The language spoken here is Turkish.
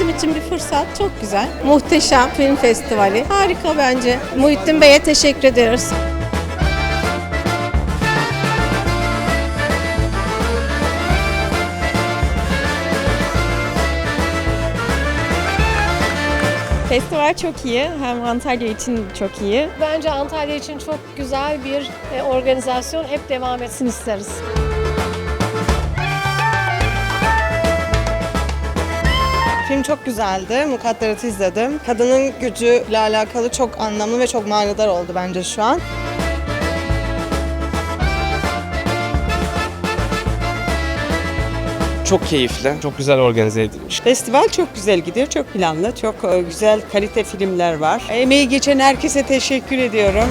için bir fırsat. Çok güzel. Muhteşem film festivali. Harika bence. Muhittin Bey'e teşekkür ediyoruz. Festival çok iyi. Hem Antalya için çok iyi. Bence Antalya için çok güzel bir e, organizasyon. Hep devam etsin isteriz. Film çok güzeldi. Mukadderat'ı izledim. Kadının gücüyle alakalı çok anlamlı ve çok manidar oldu bence şu an. Çok keyifli. Çok güzel organize edilmiş. Festival çok güzel gidiyor, çok planlı, çok e, güzel kalite filmler var. Emeği geçen herkese teşekkür ediyorum.